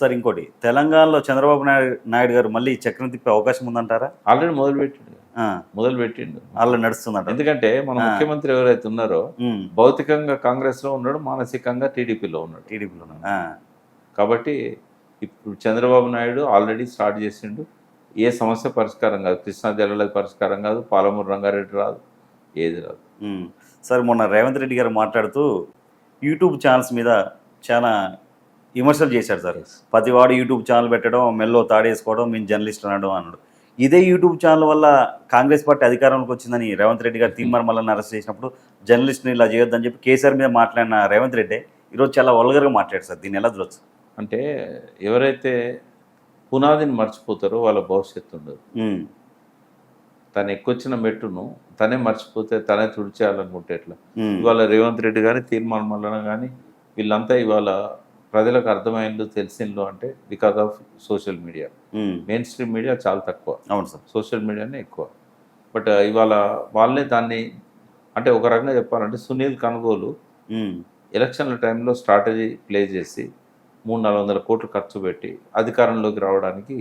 Sir ఇంకోటి. తెలంగాణలో చంద్రబాబు నాయుడు నాయుడు గారు మళ్ళీ చక్రం తిప్పే అవకాశం ఉందంటారా? ఆల్రెడీ మొదలు పెట్టిండు. మొదలు పెట్టిండు. అలా నడుస్తుందంట. ఎందుకంటే మన. ముఖ్యమంత్రి ఎవరైతే ఉన్నారో భౌతికంగా కాంగ్రెస్లో ఉన్నాడు మానసికంగా టీడీపీలో ఉన్నాడు. టీడీపీలో కాబట్టి ఇప్పుడు చంద్రబాబు నాయుడు ఆల్రెడీ స్టార్ట్ చేసిండు. ఏ సమస్య పరిష్కారం కాదు. కృష్ణా జిల్లాలో పరిష్కారం కాదు పాలమూరు రంగారెడ్డి రాదు ఏది రాదు. సార్ మొన్న రేవంత్ రెడ్డి గారు మాట్లాడుతూ యూట్యూబ్ ఛానల్స్ మీద చాలా విమర్శలు చేశారు సార్. ప్రతి వాడు యూట్యూబ్ ఛానల్ పెట్టడం మెల్లో తాడేసుకోవడం మేము జర్నలిస్ట్ అనడం అన్నాడు. ఇదే యూట్యూబ్ ఛానల్ వల్ల కాంగ్రెస్ పార్టీ అధికారంలోకి వచ్చిందని రేవంత్ రెడ్డి గారు తీర్మార్ మల్లన్న అరెస్ట్ చేసినప్పుడు జర్నలిస్ట్ని ఇలా చేయొద్దని చెప్పి కేసీఆర్ మీద మాట్లాడిన రేవంత్ రెడ్డి ఈరోజు చాలా వల్గర్గా మాట్లాడారు సార్. దీన్ని ఎలా చూడొచ్చు అంటే ఎవరైతే పునాదిని మర్చిపోతారో వాళ్ళ భవిష్యత్తు ఉండదు. తను ఎక్కొచ్చిన మెట్టును తనే మర్చిపోతే తనే తుడిచేయాలనుకుంటే ఎట్లా? ఇవాళ రేవంత్ రెడ్డి కానీ తీర్మానం మల్లన కానీ వీళ్ళంతా ఇవాళ ప్రజలకు అర్థమైందో తెలిసిందో అంటే because of social media mainstream media చాలా తక్కువ. అవును సార్. సోషల్ మీడియానే ఎక్కువ. బట్ ఇవాళ వాళ్ళే దాన్ని అంటే ఒక రకంగా చెప్పాలంటే సునీల్ కనుగోలు ఉమ్, ఎలక్షన్ల టైంలో స్ట్రాటజీ ప్లే చేసి మూడు నాలుగు వందల కోట్లు ఖర్చు పెట్టి అధికారంలోకి రావడానికి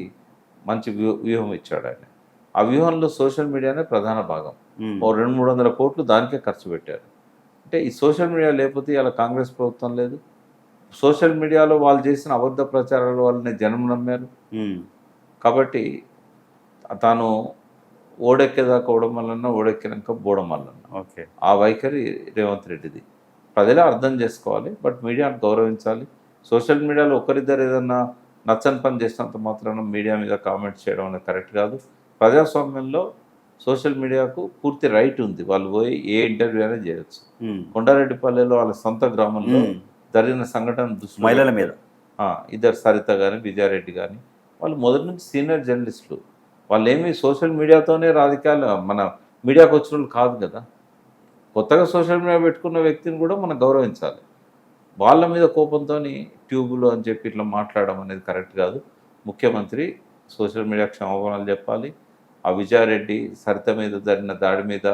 మంచి వ్యూ వ్యూహం ఇచ్చాడు ఆయన. ఆ వ్యూహంలో సోషల్ మీడియానే ప్రధాన భాగం. ఉమ్, ఓ రెండు మూడు వందల కోట్లు దానికే ఖర్చు పెట్టారు. అంటే ఈ సోషల్ మీడియా లేకపోతే ఇలా కాంగ్రెస్ ప్రభుత్వం లేదు. సోషల్ మీడియాలో వాళ్ళు చేసిన అబద్ధ ప్రచారాల వల్లనే జనం నమ్మారు. కాబట్టి తాను ఓడెక్కేదాకా ఓడం వలన ఓడెక్కినాక బోడం వలన ఓకే. ఆ వైఖరి రేవంత్ రెడ్డిది. ప్రజలే అర్థం చేసుకోవాలి బట్ మీడియాను గౌరవించాలి. సోషల్ మీడియాలో ఒకరిద్దరు ఏదన్నా నచ్చని పని చేసినంత మాత్రాన మీడియా మీద కామెంట్స్ చేయడం అనేది కరెక్ట్ కాదు. ప్రజాస్వామ్యంలో సోషల్ మీడియాకు పూర్తి రైట్ ఉంది. వాళ్ళు పోయి ఏ ఇంటర్వ్యూ అయినా చేయొచ్చు. కొండారెడ్డిపల్లెలో వాళ్ళ సొంత గ్రామంలో జరిగిన సంఘటన మహిళల మీద. ఇద్దరు సరిత కానీ విజయారెడ్డి కానీ వాళ్ళు మొదటి నుంచి సీనియర్ జర్నలిస్టులు. వాళ్ళు ఏమి సోషల్ మీడియాతోనే రాజకీయాలు మన మీడియాకు వచ్చిన వాళ్ళు కాదు కదా. కొత్తగా సోషల్ మీడియా పెట్టుకున్న వ్యక్తిని కూడా మనం గౌరవించాలి. వాళ్ళ మీద కోపంతో ట్యూబులు అని చెప్పి ఇట్లా మాట్లాడడం అనేది కరెక్ట్ కాదు. ముఖ్యమంత్రి సోషల్ మీడియా క్షమాపణలు చెప్పాలి. ఆ విజయారెడ్డి సరిత మీద జరిగిన దాడి మీద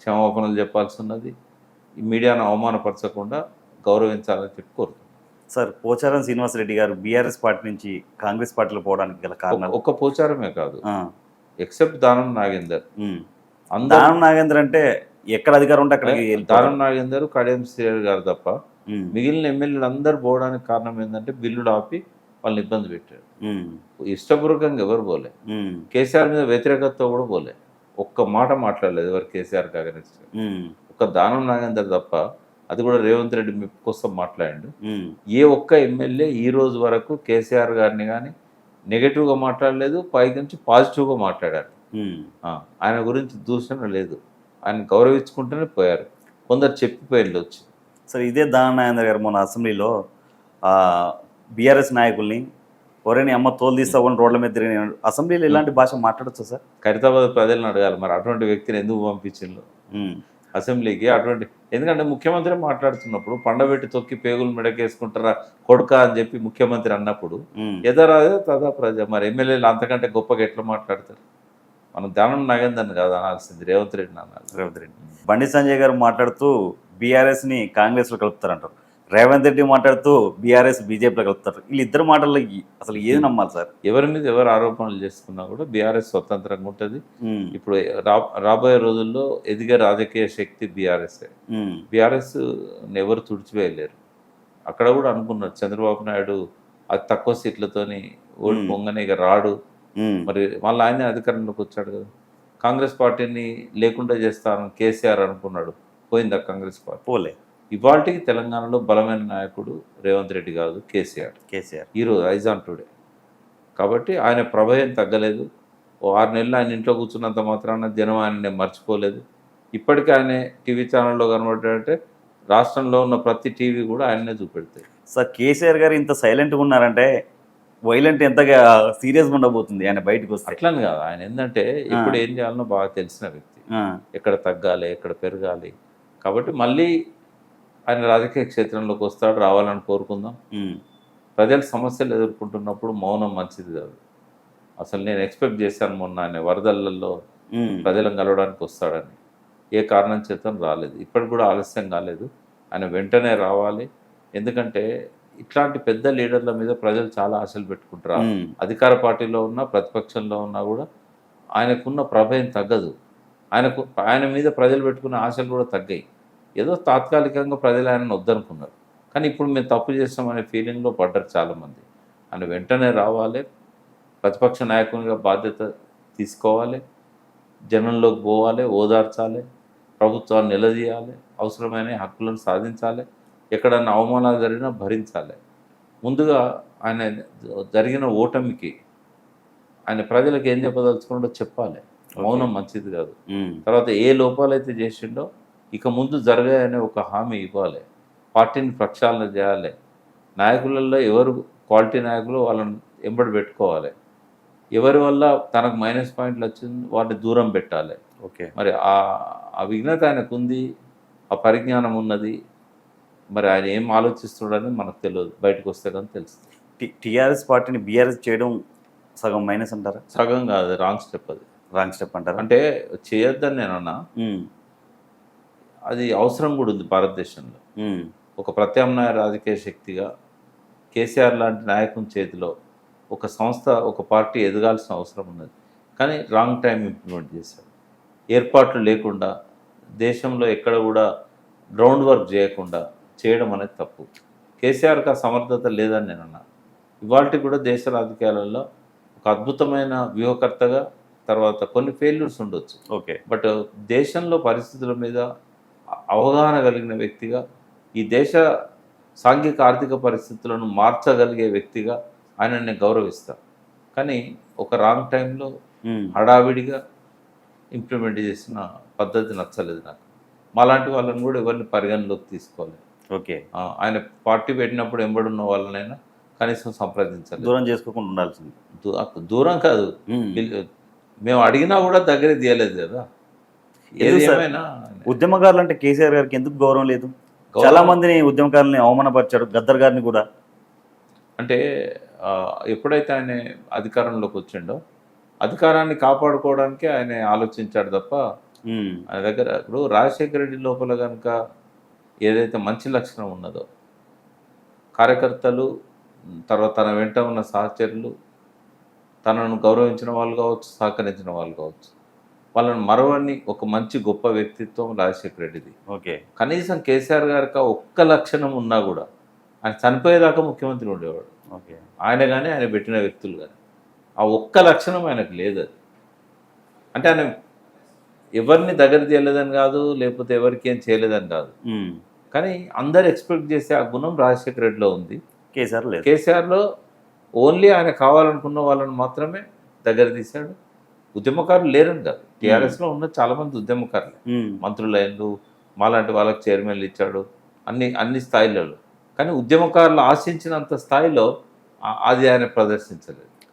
క్షమాపణలు చెప్పాల్సి ఉన్నది. ఈ మీడియాను అవమానపరచకుండా గౌరవించాలని చెప్పి కోరుతున్నాను సార్ పోచారం శ్రీనివాసరెడ్డి గారు బీఆర్ఎస్ పార్టీ నుంచి కాంగ్రెస్ పార్టీలో పోవడానికి గల కారణాలు? ఒక్క పోచారమే కాదు. ఎక్సెప్ట్ దానం నాగేందర్. దానం నాగేంద్ర అంటే ఎక్కడ అధికారం ఉంటే వెళ్ళిపోతారు. దానం నాగేందర్ కడియం శ్రీహరి గారు తప్ప మిగిలిన ఎమ్మెల్యేలు అందరూ పోవడానికి కారణం ఏంటంటే బిల్లులు ఆపి వాళ్ళని ఇబ్బంది పెట్టారు. ఇష్టపూర్వకంగా ఎవరు పోలే. కేసీఆర్ మీద వ్యతిరేకతతో కూడా పోలే. ఒక్క మాట మాట్లాడలేదు ఎవరు కేసీఆర్ కాగనిస్ట్ ఉమ్, ఒక్క దానం నాగేందర్ తప్ప అది కూడా రేవంత్ రెడ్డి మెప్పు కోసం మాట్లాడిండు. ఏ ఒక్క ఎమ్మెల్యే ఈ రోజు వరకు కేసీఆర్ గారిని కానీ నెగటివ్గా మాట్లాడలేదు పైకి నుంచి పాజిటివ్గా మాట్లాడారు. ఆయన గురించి దూషణ లేదు. ఆయన గౌరవించుకుంటూనే పోయారు. కొందరు చెప్పిపోయింది వచ్చి. సార్ ఇదే దానం నాగేంద్ర గారు మొన్న అసెంబ్లీలో బీఆర్ఎస్ నాయకుల్ని ఎవరైనా అమ్మ తోలు తీస్తామని రోడ్ల మీద తిరిగి అసెంబ్లీలో ఇలాంటి భాష మాట్లాడచ్చు సార్? ఖైరతాబాద్ ప్రజలను అడగాలి మరి. అటువంటి వ్యక్తిని ఎందుకు పంపించిండ్రు? అసెంబ్లీకి అటువంటి ఎందుకంటే ముఖ్యమంత్రి మాట్లాడుతున్నప్పుడు పండబెట్టి తొక్కి పేగులు మెడకేసుకుంటారా కొడుక అని చెప్పి ముఖ్యమంత్రి అన్నప్పుడు ఎదరాదే తదా ప్రజ మరి ఎమ్మెల్యేలు అంతకంటే గొప్పగా ఎట్లా మాట్లాడతారు? మనం ధ్యానం నాగేందని కాదు అనాల్సింది రేవంత్ రెడ్డిని అనాలి రేవంత్ రెడ్డి. బండి సంజయ్ గారు మాట్లాడుతూ బీఆర్ఎస్ని కాంగ్రెస్లో కలుపుతారంటారు. రేవంత్ రెడ్డి మాట్లాడుతూ బీఆర్ఎస్ బీజేపీలో కలుపుతారు. వీళ్ళిద్దరు మాటల్లో అసలు ఏది నమ్మాలి సార్? ఎవరి మీద ఎవరు ఆరోపణలు చేసుకున్నా కూడా బీఆర్ఎస్ స్వతంత్రంగా ఉంటుంది. ఇప్పుడు రాబోయే రోజుల్లో ఎదిగే రాజకీయ శక్తి బీఆర్ఎస్ బీఆర్ఎస్ ఎవరు తుడిచివేయలేరు. అక్కడ కూడా అనుకున్నారు చంద్రబాబు నాయుడు అతి తక్కువ సీట్లతోని ఓడి. పొంగనే ఇక రాడు. మరి మళ్ళీ ఆయనే అధికారంలోకి వచ్చాడు కదా. కాంగ్రెస్ పార్టీని లేకుండా చేస్తాను కేసీఆర్ అనుకున్నాడు. పోయిందా కాంగ్రెస్ పార్టీ? పోలే. ఇవాళకి తెలంగాణలో బలమైన నాయకుడు రేవంత్ రెడ్డి కాదు కేసీఆర్. కేసీఆర్. ఈరోజు ఐజాన్ టుడే. కాబట్టి ఆయన ప్రభయం తగ్గలేదు. ఓ ఆరు నెలలు ఆయన ఇంట్లో కూర్చున్నంత మాత్రాన జనం ఆయన మర్చిపోలేదు. ఇప్పటికీ ఆయన టీవీ ఛానల్లో కనబడ్డాడంటే రాష్ట్రంలో ఉన్న ప్రతి టీవీ కూడా ఆయన్నే చూపెడతాయి. సార్ కేసీఆర్ గారు ఇంత సైలెంట్గా ఉన్నారంటే వైలెంట్ ఎంతగా సీరియస్గా ఉండబోతుంది ఆయన బయటకు వస్తే. అట్లని కాదు. ఆయన ఏంటంటే ఇప్పుడు ఏం చేయాలనో బాగా తెలిసిన వ్యక్తి. ఎక్కడ తగ్గాలి ఎక్కడ పెరగాలి. కాబట్టి మళ్ళీ ఆయన రాజకీయ క్షేత్రంలోకి వస్తాడు రావాలని కోరుకుందాం. ప్రజలు సమస్యలు ఎదుర్కొంటున్నప్పుడు మౌనం మంచిది కాదు. అసలు నేను ఎక్స్పెక్ట్ చేశాను మొన్న ఆయన వరదలలో ప్రజలను కలవడానికి వస్తాడని. ఏ కారణం చేత రాలేదు. ఇప్పటికి కూడా ఆలస్యం కాలేదు. ఆయన వెంటనే రావాలి. ఎందుకంటే ఇట్లాంటి పెద్ద లీడర్ల మీద ప్రజలు చాలా ఆశలు పెట్టుకుంటారు. అధికార పార్టీలో ఉన్నా ప్రతిపక్షంలో ఉన్నా కూడా ఆయనకున్న ప్రభావం తగ్గదు. ఆయనకు ఆయన మీద ప్రజలు పెట్టుకున్న ఆశలు కూడా తగ్గాయి. ఏదో తాత్కాలికంగా ప్రజలు ఆయనను వద్దనుకున్నారు. కానీ ఇప్పుడు మేము తప్పు చేస్తామనే ఫీలింగ్లో పడ్డారు చాలామంది. ఆయన వెంటనే రావాలి ప్రతిపక్ష నాయకునిగా బాధ్యత తీసుకోవాలి జనంలోకి పోవాలి ఓదార్చాలి ప్రభుత్వాన్ని నిలదీయాలి అవసరమైన హక్కులను సాధించాలి ఎక్కడన్నా అవమానాలు జరిగినా భరించాలి. ముందుగా ఆయన జరిగిన ఓటమికి ఆయన ప్రజలకు ఏం చెప్పదలుచుకున్నాడో చెప్పాలి. మౌనం మంచిది కాదు. తర్వాత ఏ లోపాలైతే చేసిండో ఇక ముందు జరగాయనే ఒక హామీ ఇవ్వాలి. పార్టీని ప్రక్షాళన చేయాలి. నాయకులలో ఎవరు క్వాలిటీ నాయకులు వాళ్ళని ఎంబడి పెట్టుకోవాలి. ఎవరి వల్ల తనకు మైనస్ పాయింట్లు వచ్చింది వాటిని దూరం పెట్టాలి. ఓకే. మరి ఆ విఘ్నత ఆయనకు ఉంది ఆ పరిజ్ఞానం ఉన్నది. మరి ఆయన ఏం ఆలోచిస్తున్నాడని మనకు తెలియదు బయటకు వస్తే కానీ తెలుస్తుంది. టి- టిఆర్ఎస్ పార్టీని బీఆర్ఎస్ చేయడం సగం మైనస్ అంటారా? సగం కాదు రాంగ్ స్టెప్ అది. రాంగ్ స్టెప్ అంటారా? అంటే చేయొద్దని నేను అన్నా. ఉమ్, అది అవసరం కూడా ఉంది భారతదేశంలో. ఒక ప్రత్యామ్నాయ రాజకీయ శక్తిగా కేసీఆర్ లాంటి నాయకుని చేతిలో ఒక సంస్థ ఒక పార్టీ ఎదగాల్సిన అవసరం ఉన్నది. కానీ రాంగ్ టైం ఇంప్లిమెంట్ చేశారు ఏర్పాట్లు లేకుండా దేశంలో ఎక్కడ కూడా గ్రౌండ్ వర్క్ చేయకుండా చేయడం అనేది తప్పు. కేసీఆర్కి ఆ సమర్థత లేదని నేను అన్నా. ఇవాళ కూడా దేశ రాజకీయాలలో ఒక అద్భుతమైన వ్యూహకర్తగా తర్వాత కొన్ని ఫెయిల్యూర్స్ ఉండొచ్చు. ఓకే. బట్ దేశంలో పరిస్థితుల మీద అవగాహన కలిగిన వ్యక్తిగా ఈ దేశ సాంఘిక ఆర్థిక పరిస్థితులను మార్చగలిగే వ్యక్తిగా ఆయన నేను గౌరవిస్తాను. కానీ ఒక రాంగ్ టైంలో హడావిడిగా ఇంప్లిమెంట్ చేసిన పద్ధతి నచ్చలేదు నాకు. మాలాంటి వాళ్ళని కూడా ఎవరిని పరిగణలోకి తీసుకోవాలి ఓకే. ఆయన పార్టీ పెట్టినప్పుడు ఎంబడున్న వాళ్ళనైనా కనీసం సంప్రదించాలి దూరం చేసుకోకుండా ఉండాల్సింది. దూరం కాదు. మేము అడిగినా కూడా దగ్గర తీయలేదు కదా ఏది ఎందుకు సార్? ఏమైనా ఉద్యమకారులు అంటే కేసీఆర్ గారికి ఎందుకు గౌరవం లేదు? చాలా మందిని ఉద్యమకారుల్ని అవమానపరిచాడు గద్దర్ గారిని కూడా. అంటే ఎప్పుడైతే ఆయన అధికారంలోకి వచ్చిండో అధికారాన్ని కాపాడుకోవడానికి ఆయన ఆలోచించాడు తప్ప ఆయన దగ్గర ఇప్పుడు రాజశేఖర రెడ్డి లోపల కనుక ఏదైతే మంచి లక్షణం ఉన్నదో కార్యకర్తలు తర్వాత తన వెంట ఉన్న సహచరులు తనను గౌరవించిన వాళ్ళు కావచ్చు సహకరించిన వాళ్ళు కావచ్చు వాళ్ళని మరవని ఒక మంచి గొప్ప వ్యక్తిత్వం రాజశేఖర రెడ్డిది. ఓకే. కనీసం కేసీఆర్ గారికి ఆ ఒక్క లక్షణం ఉన్నా కూడా ఆయన చనిపోయేదాకా ముఖ్యమంత్రి ఉండేవాడు. ఓకే. ఆయన కానీ ఆయన పెట్టిన వ్యక్తులు కానీ ఆ ఒక్క లక్షణం ఆయనకు లేదు అది. అంటే ఆయన ఎవరిని దగ్గర తీయలేదని కాదు లేకపోతే ఎవరికి ఏం చేయలేదని కాదు. కానీ అందరు ఎక్స్పెక్ట్ చేసే ఆ గుణం రాజశేఖర రెడ్డిలో ఉంది. కేసీఆర్ లేదు. కేసీఆర్లో ఓన్లీ ఆయన కావాలనుకున్న వాళ్ళని మాత్రమే దగ్గర తీశాడు. ఉద్యమకారులు లేరని కాదు టీఆర్ఎస్లో ఉన్న చాలామంది ఉద్యమకారులే. ఉమ్, మంత్రులైన్లు మాలాంటి వాళ్ళకి చైర్మన్లు ఇచ్చాడు అన్ని అన్ని స్థాయిలలో. కానీ ఉద్యమకారులు ఆశించినంత స్థాయిలో అది ఆయన ప్రదర్శించలేదు.